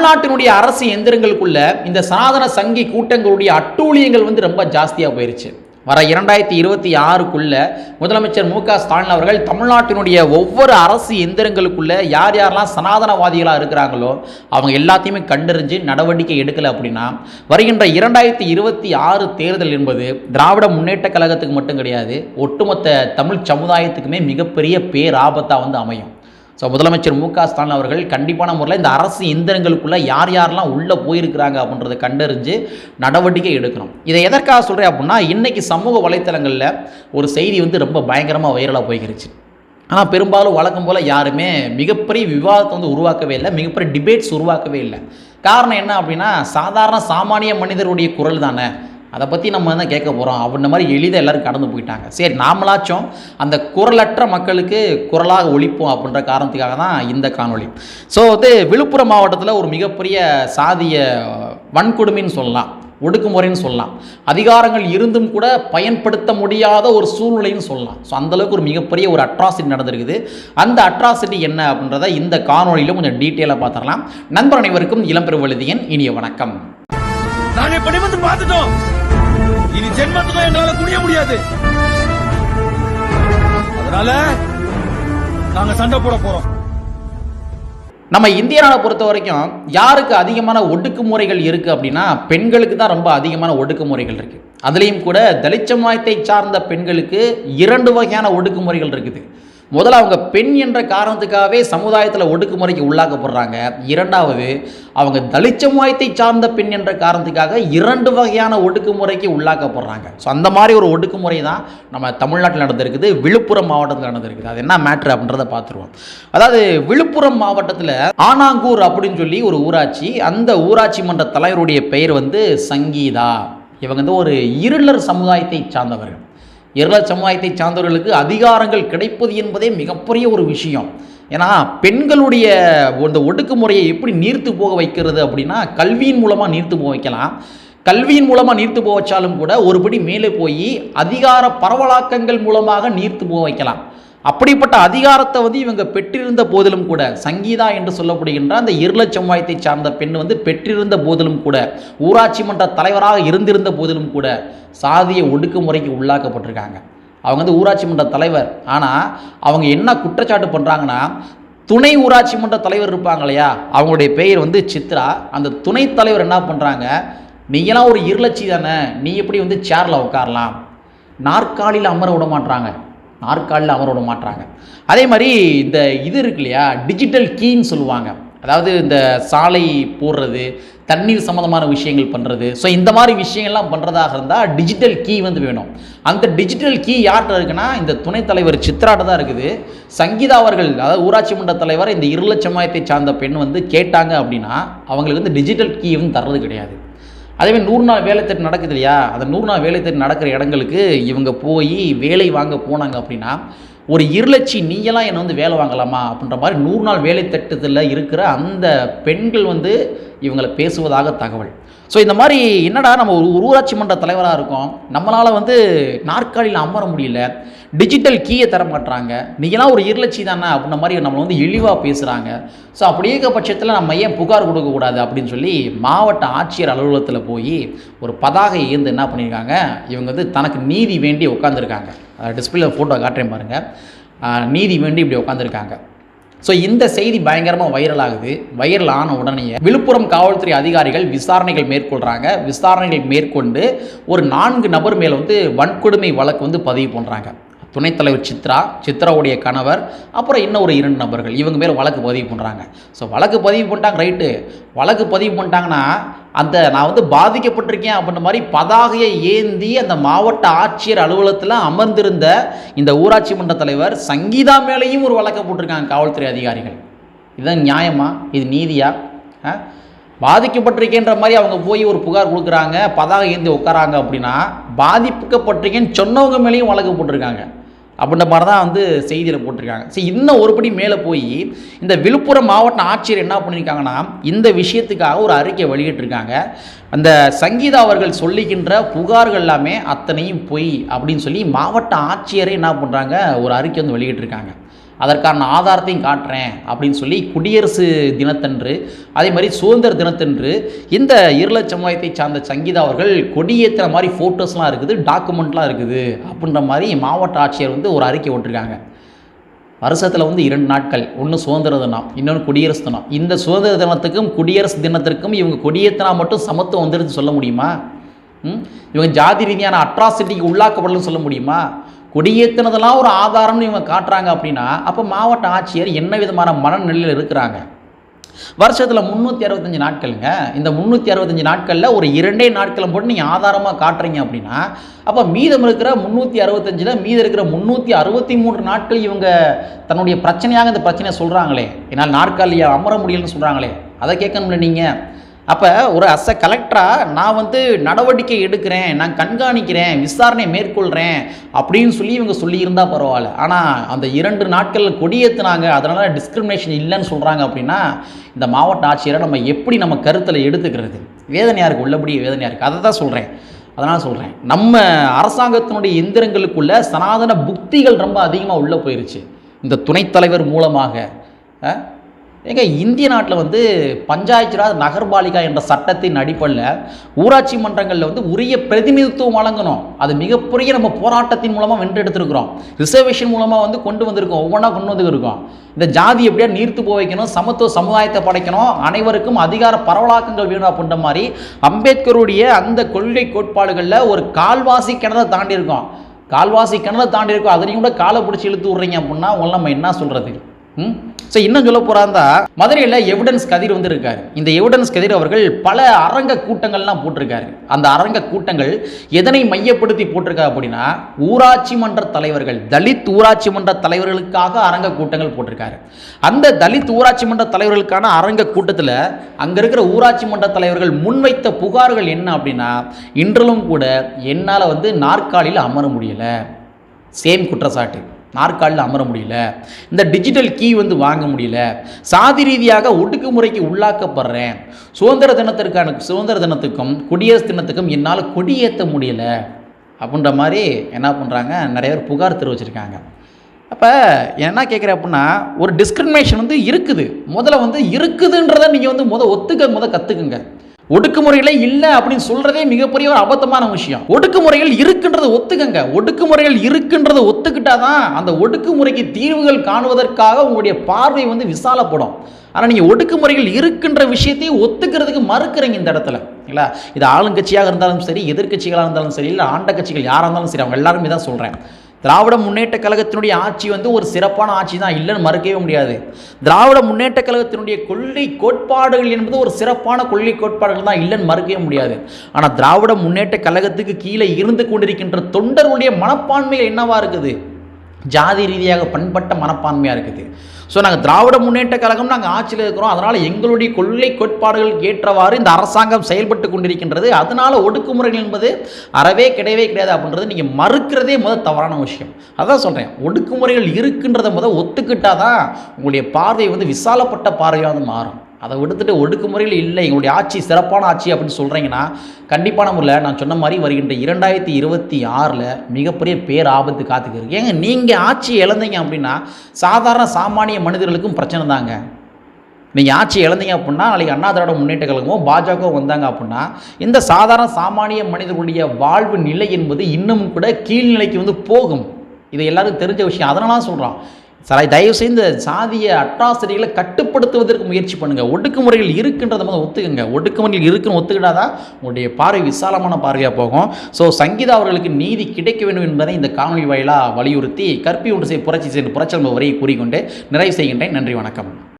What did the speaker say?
தமிழ்நாட்டினுடைய அரசு எந்திரங்களுக்குள்ள இந்த சனாதன சங்கி கூட்டங்களுடைய அட்டூழியங்கள் வந்து ரொம்ப ஜாஸ்தியாக போயிருச்சு. வர இரண்டாயிரத்தி இருபத்தி ஆறுக்குள்ள முதலமைச்சர் மு க ஸ்டாலின் அவர்கள் தமிழ்நாட்டினுடைய ஒவ்வொரு அரசு எந்திரங்களுக்குள்ள யார் யாரெல்லாம் சனாதனவாதிகளாக இருக்கிறாங்களோ அவங்க எல்லாத்தையுமே கண்டறிஞ்சு நடவடிக்கை எடுக்கலை அப்படின்னா வருகின்ற இரண்டாயிரத்தி இருபத்தி ஆறு தேர்தல் என்பது திராவிட முன்னேற்ற கழகத்துக்கு மட்டும் கிடையாது ஒட்டுமொத்த தமிழ் சமுதாயத்துக்குமே மிகப்பெரிய பேராபத்தாக வந்து அமையும். ஸோ முதலமைச்சர் மு க ஸ்டாலின் அவர்கள் கண்டிப்பான முறையில் இந்த அரசு எந்திரங்களுக்குள்ளே யார் யாரெல்லாம் உள்ளே போயிருக்கிறாங்க அப்படின்றத கண்டறிஞ்சு நடவடிக்கை எடுக்கணும். இதை எதற்காக சொல்கிறேன் அப்படின்னா இன்றைக்கி சமூக வலைத்தளங்களில் ஒரு செய்தி வந்து ரொம்ப பயங்கரமாக வைரலாக போய்கிருச்சு ஆனால் பெரும்பாலும் வழக்கம் போல் யாருமே மிகப்பெரிய விவாதத்தை வந்து உருவாக்கவே இல்லை மிகப்பெரிய டிபேட்ஸ் உருவாக்கவே இல்லை. காரணம் என்ன அப்படின்னா சாதாரண சாமானிய மனிதருடைய குரல் தானே. அதை பற்றி நம்ம தான் கேட்க போகிறோம் அப்படின்ற மாதிரி எளிதாக எல்லோரும் கடந்து போயிட்டாங்க. சரி நாமளாச்சும் அந்த குரலற்ற மக்களுக்கு குரலாக ஒழிப்போம் அப்படின்ற காரணத்துக்காக தான் இந்த காணொலி ஸோ வந்து விழுப்புரம் மாவட்டத்தில் ஒரு மிகப்பெரிய சாதிய வன்கொடுமைன்னு சொல்லலாம் ஒடுக்குமுறைன்னு சொல்லலாம். அதிகாரங்கள் இருந்தும் கூட பயன்படுத்த முடியாத ஒரு சூழ்நிலைன்னு சொல்லலாம். ஸோ அந்தளவுக்கு ஒரு மிகப்பெரிய ஒரு அட்ராசிட்டி நடந்திருக்குது. அந்த அட்ராசிட்டி என்ன அப்படின்றத இந்த காணொலியில் கொஞ்சம் டீட்டெயிலாக பார்த்துடலாம். நண்பர் அனைவருக்கும் இளம்பெருவழுதியன் இனிய வணக்கம். நாங்க இப்ப நிமிர்ந்து பார்த்துட்டோம். இனி ஜென்மத்துக்கும் எங்களால குடிய முடியாது. அதனால நாங்க சண்டை போட போறோம். நம்ம இந்திய நாடை பொறுத்த வரைக்கும் யாருக்கு அதிகமான ஒடுக்குமுறைகள் இருக்குது அப்படின்னா பெண்களுக்கு தான் ரொம்ப அதிகமான ஒடுக்குமுறைகள் இருக்குது அதுலேயும் கூட தலித் சமுதாயத்தை சார்ந்த பெண்களுக்கு இரண்டு வகையான ஒடுக்குமுறைகள் இருக்குது. முதல்ல அவங்க பெண் என்ற காரணத்துக்காகவே சமுதாயத்தில் ஒடுக்குமுறைக்கு உள்ளாக்கப்படுறாங்க. இரண்டாவது அவங்க தலித் சமுதாயத்தை சார்ந்த பெண் என்ற காரணத்துக்காக இரண்டு வகையான ஒடுக்குமுறைக்கு உள்ளாக்கப்படுறாங்க. ஸோ அந்த மாதிரி ஒரு ஒடுக்குமுறை தான் நம்ம தமிழ்நாட்டில் நடந்திருக்குது விழுப்புரம் மாவட்டத்தில் நடந்திருக்குது. அது என்ன மேட்ரு அப்படின்றத பார்த்துருவோம். அதாவது விழுப்புரம் மாவட்டத்தில் ஆனாங்கூர் அப்படின்னு சொல்லி ஒரு ஊராட்சி அந்த ஊராட்சி மன்ற தலைவருடைய பெயர் வந்து சங்கீதா. இவங்க வந்து ஒரு இருளர் சமுதாயத்தை சார்ந்தவர்கள். இருளர் சமுதாயத்தை சார்ந்தவர்களுக்கு அதிகாரங்கள் கிடைப்பது என்பதே மிகப்பெரிய ஒரு விஷயம். ஏன்னா பெண்களுடைய இந்த ஒடுக்குமுறையை எப்படி நீர்த்து போக வைக்கிறது அப்படின்னா கல்வியின் மூலமாக நீர்த்து போக வைக்கலாம். கல்வியின் மூலமாக நீர்த்து போக வச்சாலும் கூட ஒருபடி மேலே போய் அதிகார பரவலாக்கங்கள் மூலமாக நீர்த்து போக வைக்கலாம். அப்படிப்பட்ட அதிகாரத்தை வந்து இவங்க பெற்றிருந்த போதிலும் கூட சங்கீதா என்று சொல்லப்படுகின்ற அந்த இருள சமுதாயத்தை சார்ந்த பெண் வந்து பெற்றிருந்த போதிலும் கூட ஊராட்சி மன்ற தலைவராக இருந்திருந்த போதிலும் கூட சாதிய ஒடுக்குமுறைக்கு உள்ளாக்கப்பட்டிருக்காங்க. அவங்க வந்து ஊராட்சி மன்ற தலைவர். ஆனால் அவங்க என்ன குற்றச்சாட்டு பண்ணுறாங்கன்னா துணை ஊராட்சி மன்ற தலைவர் இருப்பாங்க இல்லையா? அவங்களுடைய பெயர் வந்து சித்ரா. அந்த துணை தலைவர் என்ன பண்ணுறாங்க நீங்களாம் ஒரு இருளச்சி தானே நீ எப்படி வந்து சேரில் உட்காரலாம்? நாற்காலியில் அமர விட மாட்றாங்க. நாற்காலில் அமரோட விட அதே மாதிரி இந்த இது இருக்கு இல்லையா? டிஜிட்டல் கீன்னு சொல்லுவாங்க. அதாவது இந்த சாலை போடுறது தண்ணீர் சம்மந்தமான விஷயங்கள் பண்ணுறது ஸோ இந்த மாதிரி விஷயங்கள்லாம் பண்ணுறதாக இருந்தால் டிஜிட்டல் கீ வந்து வேணும். அந்த டிஜிட்டல் கீ யார்கிட்ட இருக்குன்னா இந்த துணைத் தலைவர் சித்ராட்ட தான் இருக்குது. சங்கீதா அவர்கள் அதாவது ஊராட்சி மன்ற தலைவர் இந்த இருள சார்ந்த பெண் வந்து கேட்டாங்க அப்படின்னா அவங்களுக்கு வந்து டிஜிட்டல் கீ வந்து தர்றது கிடையாது. அதேமாதிரி நூறு நாள் வேலை தேடி நடக்குது இல்லையா? அந்த நூறு நாள் வேலை தேடி நடக்கிற இடங்களுக்கு இவங்க போய் வேலை வாங்க போனாங்க அப்படின்னா ஒரு இருளச்சி நீங்களாம் என்னை வந்து வேலை வாங்கலாமா? அப்படின்ற மாதிரி நூறு நாள் வேலை திட்டத்தில் இருக்கிற அந்த பெண்கள் வந்து இவங்களை பேசுவதாக தகவல். ஸோ இந்த மாதிரி என்னடா நம்ம ஒரு ஊராட்சி மன்ற தலைவராக இருக்கோம்? நம்மளால் வந்து நாற்காலியில் அமர முடியல. டிஜிட்டல் கீயை தர மாட்டுறாங்க நீங்களாம் ஒரு இருளச்சி தானே அப்படின்ற மாதிரி நம்மளை வந்து இழிவாக பேசுகிறாங்க ஸோ அப்படி இருக்க பட்சத்தில் நம்ம ஏன் புகார் கொடுக்கக்கூடாது அப்படின்னு சொல்லி மாவட்ட ஆட்சியர் அலுவலகத்தில் போய் ஒரு பதாகை ஏந்து என்ன பண்ணியிருக்காங்க இவங்க வந்து தனக்கு நீதி வேண்டி உட்காந்துருக்காங்க டிஸ்பிளே ஃபோட்டோ காட்டுறேன் பாருங்கள் நீதி வேண்டி இப்படி உட்காந்துருக்காங்க ஸோ இந்த செய்தி பயங்கரமாக வைரல் ஆகுது. வைரல் ஆன உடனே விழுப்புரம் காவல்துறை அதிகாரிகள் விசாரணைகள் மேற்கொள்கிறாங்க விசாரணைகள் மேற்கொண்டு ஒரு நான்கு நபர் மேலே வந்து வன்கொடுமை வழக்கு வந்து பதிவு பண்ணுறாங்க துணைத் தலைவர் சித்ரா சித்ராவுடைய கணவர் அப்புறம் இன்னும் ஒரு இரண்டு நபர்கள். இவங்க மேலே வழக்கு பதிவு பண்ணுறாங்க ஸோ வழக்கு பதிவு பண்ணிட்டாங்க ரைட்டு. வழக்கு பதிவு பண்ணிட்டாங்கன்னா அந்த நான் வந்து பாதிக்கப்பட்டிருக்கேன் அப்படின்ற மாதிரி பதாகையை ஏந்தி அந்த மாவட்ட ஆட்சியர் அலுவலகத்தில் அமர்ந்திருந்த இந்த ஊராட்சி மன்ற தலைவர் சங்கீதா மேலேயும் ஒரு வழக்கை போட்டிருக்காங்க காவல்துறை அதிகாரிகள். இதுதான் நியாயமா? இது நீதியா? பாதிக்கப்பட்டிருக்கேன்ற மாதிரி அவங்க போய் ஒரு புகார் கொடுக்குறாங்க பதாகை ஏந்தி உட்காராங்க அப்படின்னா பாதிக்கப்பட்டிருக்கேன்னு சொன்னவங்க மேலேயும் வழக்கு போட்டிருக்காங்க. அப்படின்ற மாதிரி தான் வந்து செய்தியில் போட்டிருக்காங்க. சரி இன்னும் ஒருபடி மேலே போய் இந்த விழுப்புரம் மாவட்ட ஆட்சியர் என்ன பண்ணியிருக்காங்கன்னா இந்த விஷயத்துக்காக ஒரு அறிக்கை வெளியிட்டிருக்காங்க. அந்த சங்கீதா அவர்கள் சொல்லிக்கின்ற புகார்கள் எல்லாமே அத்தனையும் பொய் அப்படின்னு சொல்லி மாவட்ட ஆட்சியரே என்ன பண்ணுறாங்க ஒரு அறிக்கை வந்து வெளியிட்டிருக்காங்க. அதற்கான ஆதாரத்தையும் காட்டுறேன் அப்படின்னு சொல்லி குடியரசு தினத்தன்று அதே மாதிரி சுதந்திர தினத்தன்று இந்த இருள சமுதாயத்தை சார்ந்த சங்கீதா அவர்கள் கொடியேற்றுற மாதிரி ஃபோட்டோஸ்லாம் இருக்குது டாக்குமெண்ட்லாம் இருக்குது அப்படின்ற மாதிரி மாவட்ட ஆட்சியர் வந்து ஒரு அறிக்கை விட்டுருக்காங்க வருஷத்தில் வந்து இரண்டு நாட்கள் ஒன்று சுதந்திர தினம் இன்னொன்று குடியரசு தினம். இந்த சுதந்திர தினத்துக்கும் குடியரசு தினத்திற்கும் இவங்க கொடியேற்றினா மட்டும் சமத்துவம் வந்துருன்னு சொல்ல முடியுமா? இவங்க ஜாதி ரீதியான அட்ராசிட்டிக்கு உள்ளாக்கப்படலன்னு சொல்ல முடியுமா? கொடியேற்றினதெல்லாம் ஒரு ஆதாரம்னு இவங்க காட்டுறாங்க அப்படின்னா அப்போ மாவட்ட ஆட்சியர் என்ன விதமான மனநிலையில் இருக்கிறாங்க? வருஷத்தில் முந்நூற்றி அறுபத்தஞ்சு நாட்களுங்க. இந்த முந்நூற்றி அறுபத்தஞ்சு நாட்களில் ஒரு இரண்டே நாட்களை போட்டு நீங்கள் ஆதாரமாக காட்டுறீங்க அப்படின்னா அப்போ மீதம் இருக்கிற முந்நூற்றி அறுபத்தஞ்சில் மீதம் இருக்கிற முந்நூற்றி அறுபத்தி மூன்று நாட்கள் இவங்க தன்னுடைய பிரச்சனையாக இந்த பிரச்சனையை சொல்கிறாங்களே என்னால் நாற்காலியை அமர முடியலன்னு சொல்கிறாங்களே அதை கேட்கணும்ல நீங்கள் அப்போ ஒரு அஸ் அ கலெக்டராக நான் வந்து நடவடிக்கை எடுக்கிறேன் நான் கண்காணிக்கிறேன் விசாரணை மேற்கொள்கிறேன் அப்படின்னு சொல்லி இவங்க சொல்லியிருந்தா பரவாயில்ல. ஆனால் அந்த இரண்டு நாட்கள் கொடியேற்றுனாங்க அதனால் டிஸ்கிரிமினேஷன் இல்லைன்னு சொல்கிறாங்க அப்படின்னா இந்த மாவட்ட ஆட்சியரை நம்ம எப்படி நம்ம கருத்தில் எடுத்துக்கிறது? வேதனையாக இருக்குது உள்ளபடியே வேதனையாக இருக்குது அதை தான் சொல்கிறேன் அதனால் சொல்கிறேன் நம்ம அரசாங்கத்தினுடைய எந்திரங்களுக்குள்ள சனாதன புக்திகள் ரொம்ப அதிகமாக உள்ளே போயிருச்சு. இந்த துணைத்தலைவர் மூலமாக ஏங்க இந்திய நாட்டில் வந்து பஞ்சாயத்து ராஜ் நகர்பாலிகா என்ற சட்டத்தின் அடிப்படையில் ஊராட்சி மன்றங்களில் வந்து உரிய பிரதிநிதித்துவம் வழங்கணும். அது மிகப்பெரிய நம்ம போராட்டத்தின் மூலமாக வென்றெடுத்திருக்கிறோம் ரிசர்வேஷன் மூலமாக வந்து கொண்டு வந்திருக்கோம். ஒவ்வொன்றா கொண்டு வந்துருக்கோம். இந்த ஜாதி எப்படியா நீர்த்து போக வைக்கணும் சமத்துவ சமுதாயத்தை படைக்கணும் அனைவருக்கும் அதிகார பரவலாக்கங்கள் வேணும் அப்படின்ற மாதிரி அம்பேத்கருடைய அந்த கொள்கை கோட்பாடுகளில் ஒரு கால்வாசி கிணறை தாண்டி இருக்கோம் கால்வாசி கிணறு தாண்டி இருக்கோம் அதனையும் கூட காலை பிடிச்சி இழுத்து விட்றீங்க அப்படின்னா உங்களை நம்ம என்ன சொல்கிறது ஸோ இன்னும் சொல்ல போகிறாந்தா மதுரையில் எவிடன்ஸ் கதிர் வந்து இருக்காரு இந்த எவிடன்ஸ் கதிர் அவர்கள் பல அரங்க கூட்டங்கள்லாம் போட்டிருக்காரு. அந்த அரங்க கூட்டங்கள் எதனை மையப்படுத்தி போட்டிருக்கா அப்படின்னா ஊராட்சி மன்ற தலைவர்கள் தலித் ஊராட்சி மன்ற தலைவர்களுக்காக அரங்க கூட்டங்கள் போட்டிருக்காரு. அந்த தலித் ஊராட்சி மன்ற தலைவர்களுக்கான அரங்க கூட்டத்தில் அங்கே இருக்கிற ஊராட்சி மன்ற தலைவர்கள் முன்வைத்த புகார்கள் என்ன அப்படின்னா இன்றிலும் கூட என்னால் வந்து நாற்காலியில் அமர முடியலை. சேம் குற்றச்சாட்டு. நாற்காலில் அமர முடியல. இந்த டிஜிட்டல் கீ வந்து வாங்க முடியல. சாதி ரீதியாக ஒடுக்குமுறைக்கு உள்ளாக்கப்படுறேன். சுதந்திர தினத்திற்கான சுதந்திர தினத்துக்கும் குடியரசு தினத்துக்கும் என்னால் கொடியேற்ற முடியல. அப்படின்ற மாதிரி என்ன பண்ணுறாங்க நிறைய பேர் புகார் தெரிவிச்சிருக்காங்க. அப்போ என்ன கேட்குறேன் அப்படின்னா ஒரு டிஸ்கிரிமினேஷன் வந்து இருக்குது. முதல்ல வந்து இருக்குதுன்றதை நீங்கள் வந்து முத ஒத்துக்க முத கற்றுக்குங்க ஒடுக்குமுறைகளே இல்லை அப்படின்னு சொல்கிறதே மிகப்பெரிய ஒரு அபத்தமான விஷயம். ஒடுக்குமுறைகள் இருக்குன்றத ஒத்துக்கங்க. ஒடுக்குமுறைகள் இருக்குன்றதை ஒத்துக்கிட்டாதான் அந்த ஒடுக்குமுறைக்கு தீர்வுகள் காணுவதற்காக உங்களுடைய பார்வை வந்து விசாலப்படும். ஆனால் நீங்கள் ஒடுக்குமுறைகள் இருக்குன்ற விஷயத்தையும் ஒத்துக்கிறதுக்கு மறுக்கிறீங்க இந்த இடத்துல. இல்லை இது ஆளுங்கட்சியாக இருந்தாலும் சரி எதிர்க்கட்சிகளாக இருந்தாலும் சரி இல்லை ஆண்ட கட்சிகள் யாராக இருந்தாலும் சரி அவங்க எல்லாருமே தான் சொல்கிறேன் திராவிட முன்னேற்ற கழகத்தினுடைய ஆட்சி வந்து ஒரு சிறப்பான ஆட்சி தான் இல்லைன்னு மறுக்கவே முடியாது. திராவிட முன்னேற்ற கழகத்தினுடைய கொள்கை கோட்பாடுகள் என்பது ஒரு சிறப்பான கொள்கை கோட்பாடுகள் தான் இல்லைன்னு மறுக்கவே முடியாது. ஆனால் திராவிட முன்னேற்ற கழகத்துக்கு கீழே இருந்து கொண்டிருக்கின்ற தொண்டர்களுடைய மனப்பான்மைகள் என்னவா இருக்குது? ஜாதி ரீதியாக பண்பட்ட மனப்பான்மையாக இருக்குது. ஸோ நாங்கள் திராவிட முன்னேற்ற கழகம் நாங்கள் ஆட்சியில் இருக்கிறோம். அதனால் எங்களுடைய கொள்கை கோட்பாடுகளுக்கு ஏற்றவாறு இந்த அரசாங்கம் செயல்பட்டு கொண்டிருக்கின்றது. அதனால் ஒடுக்குமுறைகள் என்பது அறவே கிடையவே கிடையாது அப்படின்றது நீங்கள் மறுக்கிறதே முதல் தவறான விஷயம். அதான் சொல்கிறேன் ஒடுக்குமுறைகள் இருக்குன்றதை முதல் ஒத்துக்கிட்டால் தான் உங்களுடைய பார்வை வந்து விசாலப்பட்ட பார்வையாக வந்து மாறும். அதை விடுத்துட்டு ஒடுக்குமுறையில் இல்லை. எங்களுடைய ஆட்சி சிறப்பான ஆட்சி அப்படின்னு சொல்கிறீங்கன்னா கண்டிப்பான முறையில் நான் சொன்ன மாதிரி வருகின்ற இரண்டாயிரத்தி இருபத்தி ஆறில் மிகப்பெரிய பேர் ஆபத்து காத்துக்கு ஏங்க நீங்கள் ஆட்சி இழந்தீங்க அப்படின்னா சாதாரண சாமானிய மனிதர்களுக்கும் பிரச்சனை தாங்க. நீங்கள் ஆட்சி இழந்தீங்க அப்படின்னா நாளைக்கு அண்ணா திராவிட முன்னேற்ற கழகமும் பாஜக வந்தாங்க அப்படின்னா இந்த சாதாரண சாமானிய மனிதர்களுடைய வாழ்வு நிலை என்பது இன்னும் கூட கீழ்நிலைக்கு வந்து போகும். இது எல்லாருக்கும் தெரிஞ்ச விஷயம். அதனால சொல்கிறான் சரி தயவு செய்து இந்த சாதிய அட்ராசிட்டிகளை கட்டுப்படுத்துவதற்கு முயற்சி பண்ணுங்கள் ஒடுக்குமுறைகள் இருக்குன்றதை முதல்ல ஒத்துக்குங்க. ஒடுக்குமுறைகள் இருக்குன்னு ஒத்துக்கிட்டாதான் உங்களுடைய பார்வை விசாலமான பார்வையாக போகும். ஸோ சங்கீதா அவர்களுக்கு நீதி கிடைக்க வேண்டும் என்பதை இந்த காணொலி வாயிலாக வலியுறுத்தி கற்பி ஒன்று செய்ய புரட்சி செய்து புரட்சி வரையை கூறிக்கொண்டு நிறைவு செய்கின்றேன். நன்றி வணக்கம்.